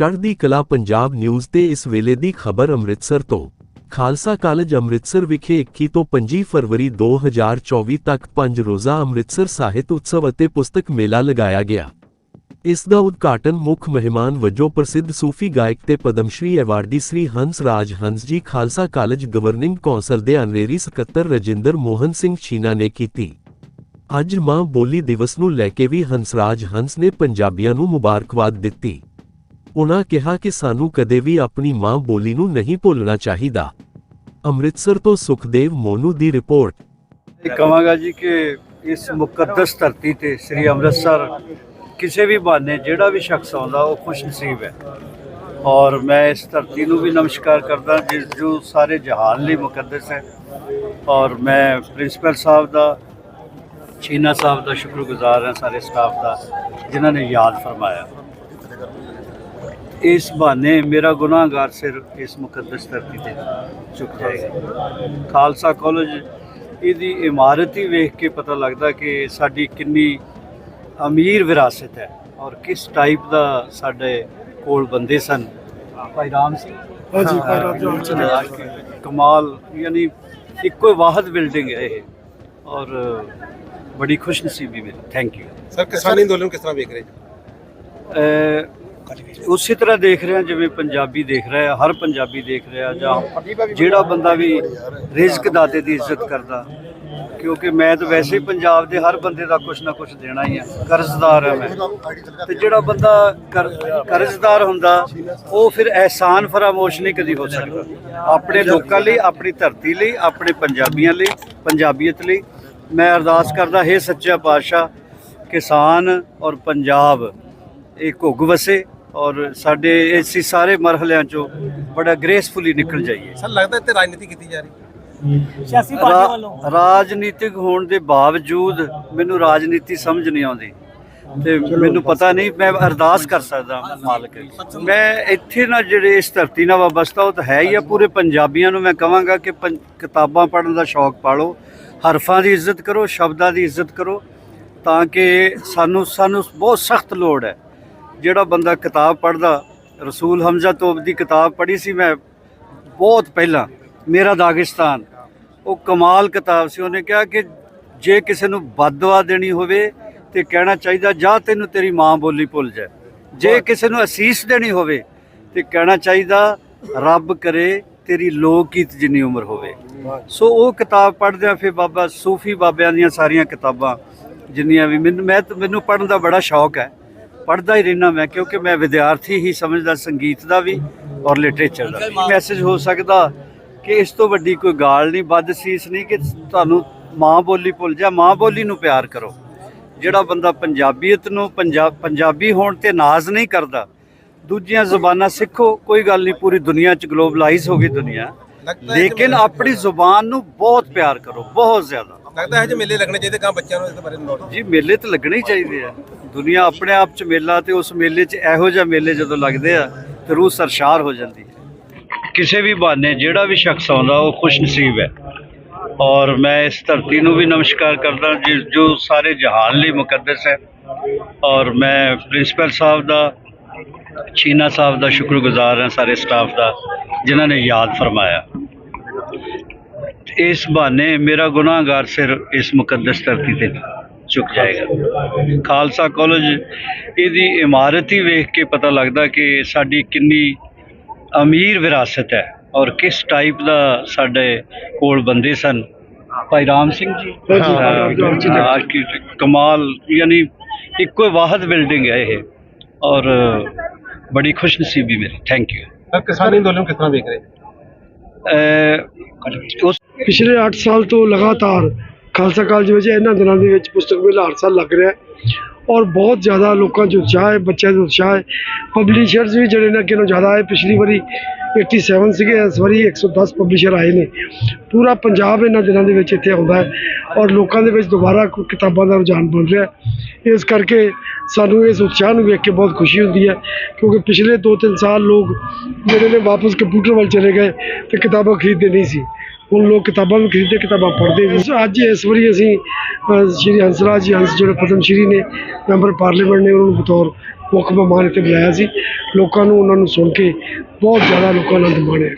ਚੜ੍ਹਦੀ ਕਲਾ ਪੰਜਾਬ ਨਿਊਜ਼ ਤੇ ਇਸ ਵੇਲੇ ਦੀ ਖਬਰ ਅੰਮ੍ਰਿਤਸਰ ਤੋਂ। ਖਾਲਸਾ ਕਾਲਜ ਅੰਮ੍ਰਿਤਸਰ ਵਿਖੇ 21 ਤੋਂ 25 ਫਰਵਰੀ 2024 ਤੱਕ ਪੰਜ ਰੋਜ਼ਾ ਅੰਮ੍ਰਿਤਸਰ ਸਾਹਿਤ ਉਤਸਵ ਅਤੇ ਪੁਸਤਕ ਮੇਲਾ ਲਗਾਇਆ ਗਿਆ। ਇਸ ਦਾ ਉਦਘਾਟਨ ਮੁੱਖ ਮਹਿਮਾਨ ਵਜੋਂ ਪ੍ਰਸਿੱਧ ਸੂਫੀ ਗਾਇਕ ਤੇ ਪਦਮਸ਼੍ਰੀ ਐਵਾਰਡੀ ਸ੍ਰੀ ਹੰਸ ਰਾਜ ਹੰਸ ਜੀ, ਖਾਲਸਾ ਕਾਲਜ ਗਵਰਨਿੰਗ ਕੌਂਸਲ ਦੇ ਅਨਰੇਰੀ ਸਕੱਤਰ ਰਜਿੰਦਰ ਮੋਹਨ ਸਿੰਘ ਛੀਨਾ ਨੇ ਕੀਤੀ। ਅੱਜ ਮਾਂ ਬੋਲੀ ਦਿਵਸ ਨੂੰ ਲੈ ਕੇ ਵੀ ਹੰਸਰਾਜ ਹੰਸ ਨੇ ਪੰਜਾਬੀਆਂ ਨੂੰ ਮੁਬਾਰਕਬਾਦ ਦਿੱਤੀ। ਉਨ੍ਹਾਂ ਕਿਹਾ ਕਿ ਸਾਨੂੰ ਕਦੇ ਵੀ ਆਪਣੀ ਮਾਂ ਬੋਲੀ ਨੂੰ ਨਹੀਂ ਭੁੱਲਣਾ ਚਾਹੀਦਾ। ਅੰਮ੍ਰਿਤਸਰ ਤੋਂ ਸੁਖਦੇਵ ਮੋਨੂ ਦੀ ਰਿਪੋਰਟ। ਇਹ ਕਹਾਂਗਾ ਜੀ ਕਿ ਇਸ ਮੁਕੱਦਸ ਧਰਤੀ ਤੇ ਸ੍ਰੀ ਅੰਮ੍ਰਿਤਸਰ ਕਿਸੇ ਵੀ ਬਹਾਨੇ ਜਿਹੜਾ ਵੀ ਸ਼ਖਸ ਆਉਂਦਾ, ਉਹ ਖੁਸ਼ ਨਸੀਬ ਹੈ। ਔਰ ਮੈਂ ਇਸ ਧਰਤੀ ਨੂੰ ਵੀ ਨਮਸਕਾਰ ਕਰਦਾ, ਜਿਸ ਜੋ ਸਾਰੇ ਜਹਾਨ ਲਈ ਮੁਕੱਦਸ ਹੈ। ਔਰ ਮੈਂ ਪ੍ਰਿੰਸੀਪਲ ਸਾਹਿਬ ਦਾ, ਚੀਨਾ ਸਾਹਿਬ ਦਾ ਸ਼ੁਕਰਗੁਜ਼ਾਰ ਹਾਂ, ਸਾਰੇ ਸਟਾਫ ਦਾ, ਜਿਨ੍ਹਾਂ ਨੇ ਯਾਦ ਫਰਮਾਇਆ। ਇਸ ਬਹਾਨੇ ਮੇਰਾ ਗੁਨਾਹਗਾਰ ਸਿਰ ਇਸ ਮੁਕੱਦਸ ਧਰਤੀ ਤੇ ਝੁਕ ਜਾਏਗਾ। ਖਾਲਸਾ ਕਾਲਜ ਇਹਦੀ ਇਮਾਰਤ ਹੀ ਵੇਖ ਕੇ ਪਤਾ ਲੱਗਦਾ ਕਿ ਸਾਡੀ ਕਿੰਨੀ ਅਮੀਰ ਵਿਰਾਸਤ ਹੈ ਔਰ ਕਿਸ ਟਾਈਪ ਦਾ ਸਾਡੇ ਕੋਲ ਬੰਦੇ ਸਨ। ਭਾਈ ਰਾਮ ਸਿੰਘ? ਹਾਂਜੀ, ਭਾਈ ਰਾਮ ਸਿੰਘ। ਹਾਂ, ਕਮਾਲ ਯਾਨੀ ਇੱਕੋ ਵਾਹਦ ਬਿਲਡਿੰਗ ਹੈ ਇਹ। ਔਰ ਬੜੀ ਖੁਸ਼ਨਸੀਬੀ ਮੇਰੀ ਥੈਂਕ ਯੂ ਸਰ ਕਿਸਾਨੀ ਅੰਦੋਲਨ ਕਿਸ ਤਰ੍ਹਾਂ ਵੇਖ ਰਹੇ ਜੀ ਅਹ ਉਸੇ ਤਰ੍ਹਾਂ ਦੇਖ ਰਿਹਾ, ਜਿਵੇਂ ਪੰਜਾਬੀ ਦੇਖ ਰਿਹਾ ਹਰ ਪੰਜਾਬੀ ਦੇਖ ਰਿਹਾ ਜਾਂ ਜਿਹੜਾ ਬੰਦਾ ਵੀ ਰਿਜ਼ਕ ਦਾਤੇ ਦੀ ਇੱਜ਼ਤ ਕਰਦਾ, ਕਿਉਂਕਿ ਮੈਂ ਤਾਂ ਵੈਸੇ ਹੀ ਪੰਜਾਬ ਦੇ ਹਰ ਬੰਦੇ ਦਾ ਕੁਛ ਨਾ ਕੁਛ ਦੇਣਾ ਹੀ ਆ, ਕਰਜ਼ਦਾਰ ਹਾਂ ਮੈਂ। ਤੇ ਜਿਹੜਾ ਬੰਦਾ ਕਰ- ਕਰਜ਼ਦਾਰ ਹੁੰਦਾ, ਉਹ ਫਿਰ ਅਹਿਸਾਨ ਫਰਾਮੋਸ਼ ਨਹੀਂ ਕਦੀ ਹੋ ਸਕਦਾ। ਆਪਣੇ ਲੋਕਾਂ ਲਈ, ਆਪਣੀ ਧਰਤੀ ਲਈ, ਆਪਣੇ ਪੰਜਾਬੀਆਂ ਲਈ, ਪੰਜਾਬੀਅਤ ਲਈ। ਮੈਂ ਅਰਦਾਸ ਕਰਦਾ, ਹੈ ਸੱਚਾ ਪਾਤਸ਼ਾਹ, ਕਿਸਾਨ ਔਰ ਪੰਜਾਬ, ਇਹ ਘੁੱਗ ਵਸੇ ਔਰ ਸਾਡੇ ਇਸੇ ਸਾਰੇ ਮਰਹਲਿਆਂ ਚੋਂ ਬੜਾ ਗ੍ਰੇਸਫੁਲੀ ਨਿਕਲ ਜਾਈਏ। ਸਰ ਲੱਗਦਾ ਇੱਥੇ ਰਾਜਨੀਤੀ ਕੀਤੀ ਜਾ ਰਹੀ ਸਿਆਸੀ ਪਾਰਟੀਆਂ ਵੱਲੋਂ। ਰਾਜਨੀਤਿਕ ਹੋਣ ਦੇ ਬਾਵਜੂਦ ਮੈਨੂੰ ਰਾਜਨੀਤੀ ਸਮਝ ਨਹੀਂ ਆਉਂਦੀ। ਤੇ ਮੈਨੂੰ ਪਤਾ ਨਹੀਂ ਮੈਂ ਅਰਦਾਸ ਕਰ ਸਕਦਾ ਮਾਲਕ। ਮੈਂ ਇੱਥੇ ਨਾ ਜਿਹੜੇ ਇਸ ਧਰਤੀ ਨਾਲ ਵਾਬਸਤਾ ਉਹ ਤਾਂ ਹੈ ਹੀ ਆ। ਪੂਰੇ ਪੰਜਾਬੀਆਂ ਨੂੰ ਮੈਂ ਕਹਾਂਗਾ ਕਿ ਪੰ- ਕਿਤਾਬਾਂ ਪੜ੍ਹਨ ਦਾ ਸ਼ੌਕ ਪਾਲੋ ਹਰਫਾਂ ਦੀ ਇੱਜ਼ਤ ਕਰੋ ਸ਼ਬਦਾਂ ਦੀ ਇੱਜ਼ਤ ਕਰੋ ਤਾਂ ਕਿ ਸਾਨੂੰ ਸਾਨੂੰ ਬਹੁਤ ਸਖਤ ਲੋੜ ਹੈ। ਜਿਹੜਾ ਬੰਦਾ ਕਿਤਾਬ ਪੜ੍ਹਦਾ ਰਸੂਲ ਹਮਜ਼ਾ ਤੋਬ ਦੀ ਕਿਤਾਬ ਪੜ੍ਹੀ ਸੀ ਮੈਂ ਬਹੁਤ ਪਹਿਲਾਂ ਮੇਰਾ ਦਾਗਿਸਤਾਨ। ਉਹ ਕਮਾਲ ਕਿਤਾਬ ਸੀ ਉਹਨੇ ਕਿਹਾ ਕਿ ਜੇ ਕਿਸੇ ਨੂੰ ਬਦਦੁਆ ਦੇਣੀ ਹੋਵੇ ਤੇ ਕਹਿਣਾ ਚਾਹੀਦਾ ਜਾਂ ਤੈਨੂੰ ਤੇਰੀ ਮਾਂ ਬੋਲੀ ਭੁੱਲ ਜਾਏ। ਜੇ ਕਿਸੇ ਨੂੰ ਅਸੀਸ ਦੇਣੀ ਹੋਵੇ ਤੇ ਕਹਿਣਾ ਚਾਹੀਦਾ ਰੱਬ ਕਰੇ ਤੇਰੀ ਲੋਕ ਗੀਤ ਜਿੰਨੀ ਉਮਰ ਹੋਵੇ। ਸੋ ਉਹ ਕਿਤਾਬ ਪੜ੍ਹਦਿਆਂ ਫਿਰ ਬਾਬਾ ਸੂਫੀ ਬਾਬਿਆਂ ਦੀਆਂ ਸਾਰੀਆਂ ਕਿਤਾਬਾਂ ਜਿੰਨੀਆਂ ਵੀ ਮੈਨੂੰ ਮੈਂ ਮੈਨੂੰ ਪੜ੍ਹਨ ਦਾ ਬੜਾ ਸ਼ੌਕ ਹੈ। ਪੜ੍ਹਦਾ ਹੀ ਰਹਿਣਾ ਮੈਂ ਕਿਉਂਕਿ ਮੈਂ ਵਿਦਿਆਰਥੀ ਹੀ ਸਮਝਦਾ ਸੰਗੀਤ ਦਾ ਵੀ ਔਰ ਲਿਟਰੇਚਰ ਦਾ ਵੀ। ਮੈਸੇਜ ਹੋ ਸਕਦਾ ਕਿ ਇਸ ਤੋਂ ਵੱਡੀ ਕੋਈ ਗਾਲ ਨਹੀਂ ਵੱਧ ਸੀਸ ਨਹੀਂ ਕਿ ਤੁਹਾਨੂੰ ਮਾਂ ਬੋਲੀ ਭੁੱਲ ਜਾ ਮਾਂ ਬੋਲੀ ਨੂੰ ਪਿਆਰ ਕਰੋ। ਜਿਹੜਾ ਬੰਦਾ ਪੰਜਾਬੀਅਤ ਨੂੰ ਪੰਜਾਬ ਪੰਜਾਬੀ ਹੋਣ ਤੇ ਨਾਜ਼ ਨਹੀਂ ਕਰਦਾ ਦੂਜੀਆਂ ਜ਼ੁਬਾਨਾਂ ਸਿੱਖੋ ਕੋਈ ਗੱਲ ਨਹੀਂ ਪੂਰੀ ਦੁਨੀਆ 'ਚ ਗਲੋਬਲਾਈਜ਼ ਹੋ ਗਈ ਦੁਨੀਆ। ਲੇਕਿਨ ਆਪਣੀ ਜ਼ੁਬਾਨ ਨੂੰ ਬਹੁਤ ਪਿਆਰ ਕਰੋ ਬਹੁਤ ਜ਼ਿਆਦਾ। ਲੱਗਦਾ ਹੈ ਜੇ ਮੇਲੇ ਲੱਗਣੇ ਚਾਹੀਦੇ ਕਾਂ ਬੱਚਿਆਂ ਨੂੰ ਇਸ ਬਾਰੇ ਨੌਲੇਜ ਜੀ ਮੇਲੇ ਤਾਂ ਲੱਗਣੇ ਹੀ ਚਾਹੀਦੇ ਆ। ਦੁਨੀਆ ਆਪਣੇ ਆਪ 'ਚ ਮੇਲਾ ਤੇ ਉਸ ਮੇਲੇ 'ਚ ਇਹੋ ਜਿਹਾ ਮੇਲੇ ਜਦੋਂ ਲੱਗਦੇ ਆ ਤੇ ਰੂਹ ਸਰਸ਼ਾਰ ਹੋ ਜਾਂਦੀ ਹੈ। ਕਿਸੇ ਵੀ ਬਹਾਨੇ, ਜਿਹੜਾ ਵੀ ਸ਼ਖਸ ਆਉਂਦਾ, ਉਹ ਖੁਸ਼ ਨਸੀਬ ਹੈ। ਔਰ ਮੈਂ ਇਸ ਧਰਤੀ ਨੂੰ ਵੀ ਨਮਸਕਾਰ ਕਰਦਾ ਜਿਸ ਜੋ ਸਾਰੇ ਜਹਾਨ ਲਈ ਮੁਕੱਦਸ ਹੈ। ਔਰ ਮੈਂ ਪ੍ਰਿੰਸੀਪਲ ਸਾਹਿਬ ਦਾ, ਚੀਨਾ ਸਾਹਿਬ ਦਾ ਸ਼ੁਕਰਗੁਜ਼ਾਰ ਹਾਂ, ਸਾਰੇ ਸਟਾਫ ਦਾ, ਜਿਨ੍ਹਾਂ ਨੇ ਯਾਦ ਫਰਮਾਇਆ। ਇਸ ਬਹਾਨੇ ਮੇਰਾ ਗੁਨਾਹਗਾਰ ਸਿਰ ਇਸ ਮੁਕੱਦਸ ਧਰਤੀ ਤੇ। ਝੁਕ ਜਾਏਗਾ। ਖਾਲਸਾ ਕਾਲਜ ਇਹਦੀ ਇਮਾਰਤ ਹੀ ਵੇਖ ਕੇ ਪਤਾ ਲੱਗਦਾ ਕਿ ਸਾਡੀ ਕਿੰਨੀ ਅਮੀਰ ਵਿਰਾਸਤ ਹੈ ਔਰ ਕਿਸ ਟਾਈਪ ਦਾ ਸਾਡੇ ਕੋਲ ਬੰਦੇ ਸਨ। ਭਾਈ ਰਾਮ ਸਿੰਘ ਜੀ ਆਰਕੀਟੈਕਟ ਕਮਾਲ ਯਾਨੀ ਇੱਕੋ ਵਾਹਦ ਬਿਲਡਿੰਗ ਹੈ ਇਹ। ਔਰ ਬੜੀ ਖੁਸ਼ਨਸੀਬੀ ਮੇਰੀ ਥੈਂਕ ਯੂ ਸਰ ਕਿਸਾਨੀ ਅੰਦੋਲਨ ਕਿਸ ਤਰ੍ਹਾਂ ਵੇਖ ਰਹੇ ਉਸ ਪਿਛਲੇ 8 ਸਾਲ ਤੋਂ ਲਗਾਤਾਰ ਖਾਲਸਾ ਕਾਲਜ ਵਿੱਚ ਇਹਨਾਂ ਦਿਨਾਂ ਦੇ ਵਿੱਚ ਪੁਸਤਕ ਮੇਲਾ ਹਰ ਸਾਲ ਲੱਗ ਰਿਹਾ ਔਰ ਬਹੁਤ ਜ਼ਿਆਦਾ ਲੋਕਾਂ 'ਚ ਉਤਸ਼ਾਹ ਹੈ, ਬੱਚਿਆਂ 'ਚ ਉਤਸ਼ਾਹ ਹੈ। ਪਬਲਿਸ਼ਰਸ ਵੀ ਜਿਹੜੇ ਨੇ ਅੱਗੇ ਨਾਲੋਂ ਜ਼ਿਆਦਾ ਆਏ। ਪਿਛਲੀ ਵਾਰੀ 87 ਸੀਗੇ, ਇਸ ਵਾਰੀ 110 ਪਬਲਿਸ਼ਰ ਆਏ ਨੇ। ਪੂਰਾ ਪੰਜਾਬ ਇਹਨਾਂ ਦਿਨਾਂ ਦੇ ਵਿੱਚ ਇੱਥੇ ਆਉਂਦਾ ਹੈ ਔਰ ਲੋਕਾਂ ਦੇ ਵਿੱਚ ਦੁਬਾਰਾ ਕਿਤਾਬਾਂ ਦਾ ਰੁਝਾਨ ਬਣ ਰਿਹਾ ਇਸ ਕਰਕੇ ਸਾਨੂੰ ਇਸ ਉਤਸ਼ਾਹ ਨੂੰ ਵੇਖ ਕੇ ਬਹੁਤ ਖੁਸ਼ੀ ਹੁੰਦੀ ਹੈ ਕਿਉਂਕਿ ਪਿਛਲੇ 2-3 ਸਾਲ ਲੋਕ ਜਿਹੜੇ ਨੇ ਵਾਪਸ ਕੰਪਿਊਟਰ ਵੱਲ ਚਲੇ ਗਏ ਤੇ ਕਿਤਾਬਾਂ ਖਰੀਦਦੇ ਨਹੀਂ ਸੀ। ਹੁਣ ਲੋਕ ਕਿਤਾਬਾਂ ਵੀ ਖਰੀਦਦੇ ਕਿਤਾਬਾਂ ਪੜ੍ਹਦੇ ਵੀ। ਅੱਜ ਇਸ ਵਾਰੀ ਅਸੀਂ ਅ, ਸ਼੍ਰੀ ਹੰਸਰਾਜ ਜੀ ਹੰਸ ਜਿਹੜੇ ਪਦਮ ਸ਼੍ਰੀ ਨੇ ਮੈਂਬਰ ਪਾਰਲੀਮੈਂਟ ਨੇ ਉਹਨਾਂ ਨੂੰ ਬਤੌਰ ਮੁੱਖ ਮਹਿਮਾਨ ਇੱਥੇ ਬੁਲਾਇਆ ਸੀ। ਲੋਕਾਂ ਨੂੰ ਉਹਨਾਂ ਨੂੰ ਸੁਣ ਕੇ ਬਹੁਤ ਜ਼ਿਆਦਾ ਲੋਕਾਂ ਨੂੰ ਆਨੰਦ ਮਾਣਿਆ।